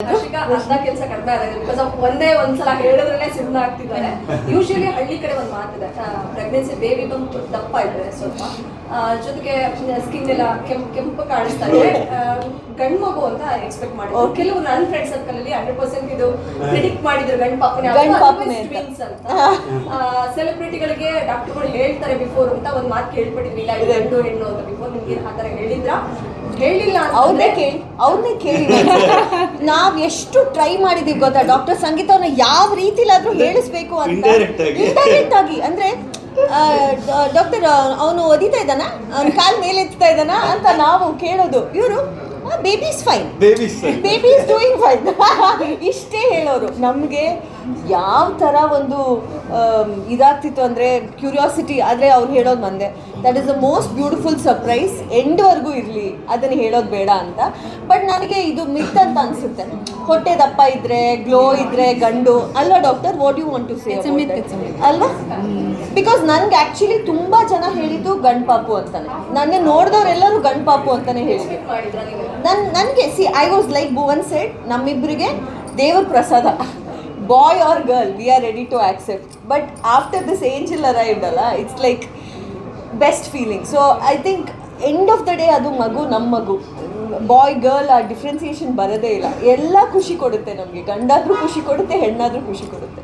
ಹರ್ಷಿಕಾ ಅರ್ಧ ಕೆಲಸ ಕಡಿಮೆ ಆಗಿದೆ ಬಿಕಾಸ್ ಒಂದೇ ಒಂದ್ಸಲ ಹೇಳಿದ್ರಲ್ಲೇ ಸುಮ್ಮನೆ ಆಗ್ತಿದ್ದಾರೆ. ಯೂಶಲಿ ಹಳ್ಳಿ ಕಡೆ ಒಂದು ಮಾತಿದೆ ಪ್ರೆಗ್ನೆನ್ಸಿ ಬೇಬಿ ಬಂದು ದಪ್ಪ ಇದ್ರೆ ಸ್ವಲ್ಪ. ಜೊತೆಗೆ ಸ್ಕಿನ್ ಎಲ್ಲ ಕೆಂಪ್ ಕೆಂಪು ಕಾಣಿಸ್ತಾ ಇದೆ. ಗಂಡ್ ಮಗು ಅಂತ ಎಕ್ಸ್ಪೆಕ್ಟ್ ಮಾಡಿದ್ರು. ಕೆಲವು ನನ್ನ ಫ್ರೆಂಡ್ ಸರ್ಕಲ್ ಅಲ್ಲಿ ಹಂಡ್ರೆಡ್ ಪರ್ಸೆಂಟ್ ಇದು ಪ್ರಿಡಿಕ್ಟ್ ಮಾಡಿದ್ರು ಗಂಡ್ ಪಾಪನೇ. ಟ್ವಿನ್ಸ್ ಅಂತ. ಸೆಲೆಬ್ರಿಟಿಗಳಿಗೆ ಡಾಕ್ಟರ್ಗಳು ಹೇಳ್ತಾರೆ ಬಿಫೋರ್ ಅಂತ ಒಂದು ಮಾತು ಕೇಳ್ಬಿಟ್ಟಿದ್ವಿ. ಇಲ್ಲ ಇದು ಗಂಡು ಹೆಣ್ಣು ಅಂತ ಬಿಫೋರ್ ನಿಮ್ಗೆ ಆ ಥರ ಹೇಳಿದ್ರ? ಹೇಳಿಲ್ಲ ಅವ್ರನ್ನೇ ಕೇಳಿ ಅವ್ರನ್ನೇ ಕೇಳಿ. ನಾವ್ ಎಷ್ಟು ಟ್ರೈ ಮಾಡಿದೀವಿ ಗೊತ್ತಾ? ಡಾಕ್ಟರ್ ಸಂಗೀತ ಅವ್ರನ್ನ ಯಾವ ರೀತಿಲಾದ್ರೂ ಹೇಳಿಸ್ಬೇಕು ಅಂತ. Indirect ಆಗಿ. ಇಂಡೈರೆಕ್ಟ್ ಆಗಿ. ಅಂದ್ರೆ ಡಾಕ್ಟರ್ ಅವನು ಒದಿತಾ ಇದ್ದಾನ? ಅವ್ನ ಕಾಲ್ ಮೇಲೆ ಎತ್ತಾ ಇದ್ದಾನ ಅಂತ ನಾವು ಕೇಳೋದು. ಇವರು baby is fine babies baby is doing fine ಇಷ್ಟೇ ಹೇಳೋರು. ನಮಗೆ ಯಾವ ಥರ ಒಂದು ಇದಾಗ್ತಿತ್ತು ಅಂದರೆ ಕ್ಯೂರಿಯಾಸಿಟಿ ಆದರೆ ಅವ್ರು ಹೇಳೋದು ಒಂದೇ that is the most beautiful surprise ಎಂಡ್ವರೆಗೂ ಇರಲಿ ಅದನ್ನು ಹೇಳೋದು ಬೇಡ ಅಂತ. ಬಟ್ ನನಗೆ ಇದು ಮಿತ್ ಅಂತ ಅನಿಸುತ್ತೆ. ಹೊಟ್ಟೆ ದಪ್ಪ ಇದ್ರೆ ಗ್ಲೋ ಇದ್ರೆ ಗಂಡು ಅಲ್ಲ doctor what you want to say ಅಲ್ವಾ? ಬಿಕಾಸ್ ನನ್ಗೆ ಆ್ಯಕ್ಚುಲಿ ತುಂಬ ಜನ ಹೇಳಿದ್ದು ಗಂಡು ಪಾಪು ಅಂತಾನೆ. ನನ್ನ ನೋಡಿದವರೆಲ್ಲರೂ ಗಂಡು ಪಾಪು ಅಂತಾನೆ ಹೇಳಿದ್ರು. ನನ್ನ ನನ್ ನನಗೆ see I was like Bhuvan set ನಮ್ಮಿಬ್ಬರಿಗೆ ದೇವ್ರ ಪ್ರಸಾದ. Boy or girl we are ready to accept but after this angel arrived ಅಲ್ಲ it's like best feeling so I think end of the day ಅದು ಮಗು ನಮ್ಮ ಮಗು ಬಾಯ್ ಗರ್ಲ್ ಆ differentiation ಬರೋದೇ ಇಲ್ಲ. ಎಲ್ಲ ಖುಷಿ ಕೊಡುತ್ತೆ ನಮಗೆ. ಗಂಡಾದರೂ ಖುಷಿ ಕೊಡುತ್ತೆ, ಹೆಣ್ಣಾದರೂ ಖುಷಿ ಕೊಡುತ್ತೆ.